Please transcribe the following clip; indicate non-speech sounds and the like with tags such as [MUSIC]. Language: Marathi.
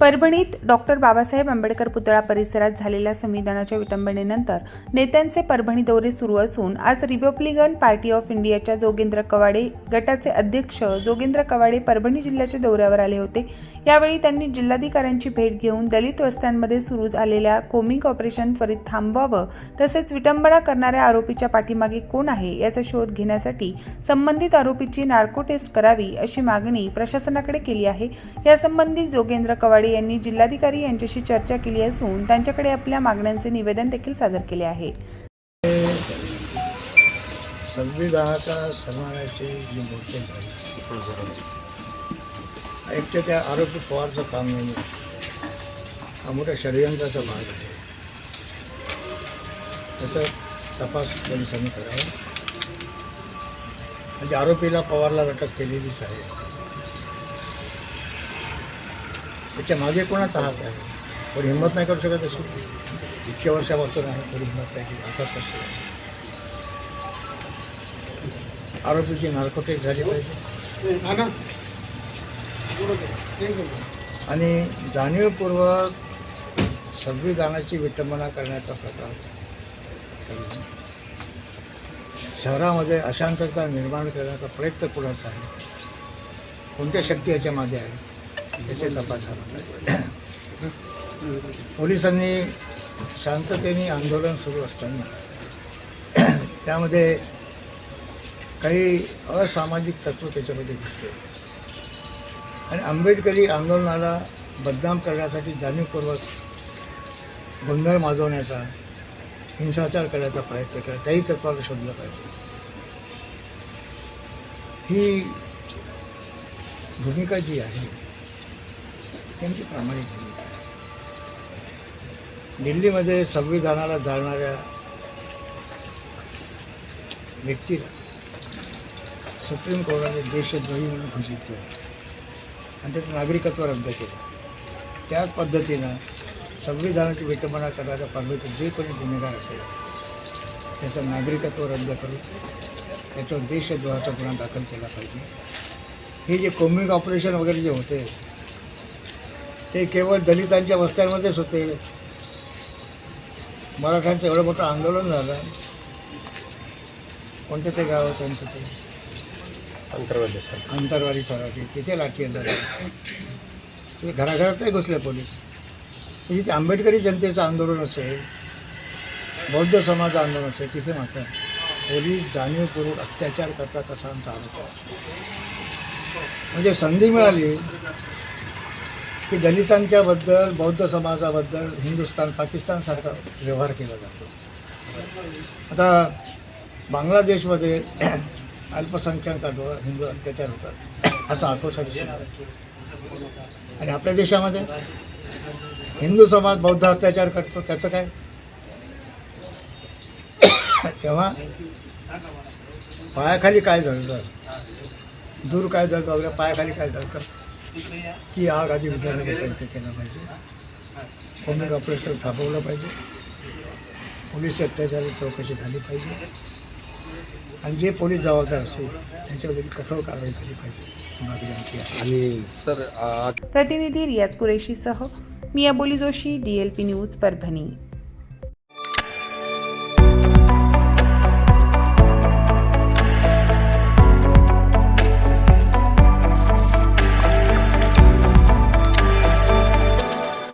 परभणीत डॉक्टर बाबासाहेब आंबेडकर पुतळा परिसरात झालेल्या संविधानाच्या विटंबनेनंतर नेत्यांचे परभणी दौरे सुरू असून आज रिपब्लिकन पार्टी ऑफ इंडियाच्या जोगेंद्र कवाडे गटाचे अध्यक्ष जोगेंद्र कवाडे परभणी जिल्ह्याच्या दौऱ्यावर आले होते. यावेळी त्यांनी जिल्हाधिकाऱ्यांची भेट घेऊन दलित वस्त्यांमध्ये सुरू झालेल्या कोमिंग ऑपरेशन त्वरित थांबवावं तसेच विटंबना करणाऱ्या आरोपीच्या पाठीमागे कोण आहे याचा शोध घेण्यासाठी संबंधित आरोपीची नार्को टेस्ट करावी अशी मागणी प्रशासनाकडे केली आहे. यासंबंधी जोगेंद्र कवाडे यांनी जिल्हाधिकारी यांच्याशी चर्चा केली असून त्यांच्याकडे आपल्या मागण्यांचे निवेदन देखील सादर केले आहे. संविधानाच्या सन्मानाची जी मूर्ती झाली एक तर त्या आरोपी पवारचं काम नाही. हा मोठ्या षडयंत्राचा भाग आहे. त्याचा तपास पोलिसांनी करावा. म्हणजे आरोपीला पवारला अटक केलेलीच आहे. त्याच्यामागे कोणाचा हात आहे? कोणी हिंमत नाही करू शकत अशी? इतक्या वर्षापासून आहे कोणी हिंमत नाही केली. आताच कसं आरोपीची नार्कोटिक झाली पाहिजे. आणि जाणीवपूर्वक संविधानाची विटंबना करण्याचा प्रकार शहरामध्ये अशांतता निर्माण करण्याचा प्रयत्न कुणाचा आहे. कोणत्या शक्ती याच्या मागे आहे? याचे तपास झाला. पाहिजे [COUGHS] पोलिसांनी शांततेने आंदोलन सुरू असताना [COUGHS] त्यामध्ये काही असामाजिक तत्व त्याच्यामध्ये दिसते आणि आंबेडकरी आंदोलनाला बदनाम करण्यासाठी जाणीवपूर्वक गोंधळ माजवण्याचा हिंसाचार करण्याचा प्रयत्न केला. त्याही तत्वाला शोधलं पाहिजे. ही भूमिका जी आहे त्यांची प्रामाणिक भूमिका आहे. दिल्लीमध्ये संविधानाला जाणाऱ्या व्यक्तीला सुप्रीम कोर्टाने देशद्रोही म्हणून घोषित केलं. आणि त्याचं नागरिकत्व रद्द केलं. त्याच पद्धतीनं संविधानाची विटंबना करणाऱ्या परमिट जे कोणी गुन्हेगार असेल त्याचं नागरिकत्व रद्द करून त्याच्यावर देशद्रोहाचा गुन्हा दाखल केला पाहिजे. हे जे कोमिंग ऑपरेशन वगैरे जे होते ते केवळ दलितांच्या वस्त्यांमध्येच होते. मराठ्यांचं एवढं मोठं आंदोलन झालं. कोणतं ते गाव त्यांचं ते? अंतर्गत सर. अंतरवाली सराठी तिथे लाठी झाली ते घराघरातही घुसले पोलीस. म्हणजे ते आंबेडकरी जनतेचं आंदोलन असेल बौद्ध समाज आंदोलन असेल तिथे मात्र पोलीस जाणीवपूर्वक अत्याचार करतात असा आमचा आरोप आहे. म्हणजे संधी मिळाली. की दलितांच्याबद्दल बौद्ध समाजाबद्दल हिंदुस्थान पाकिस्तानसारखा व्यवहार केला जातो. आता बांगलादेशमध्ये [CLEARS THROAT] अल्पसंख्याकांवर हिंदू अत्याचार होतात. असा आक्रोश दिसून आला. आणि आपल्या देशामध्ये? हिंदू समाज बौद्ध अत्याचार करतो त्याचं काय? [CLEARS THROAT] तेव्हा पायाखाली काय जळलं दूर काय जळतं? वगैरे पायाखाली काय जळतं? ती आग आधी विचारण्याचा प्रयत्न केला पाहिजे. कोमिक ऑपरेशन थांबवलं पाहिजे. पोलीस अत्याचाराची चौकशी झाली पाहिजे. आणि जे पोलीस जबाबदार असतील त्यांच्यावर देखील कठोर कारवाई झाली पाहिजे. आणि सर प्रतिनिधी रियाज कुरेशीसह मी Aboli Joshi D L P news Parbhani.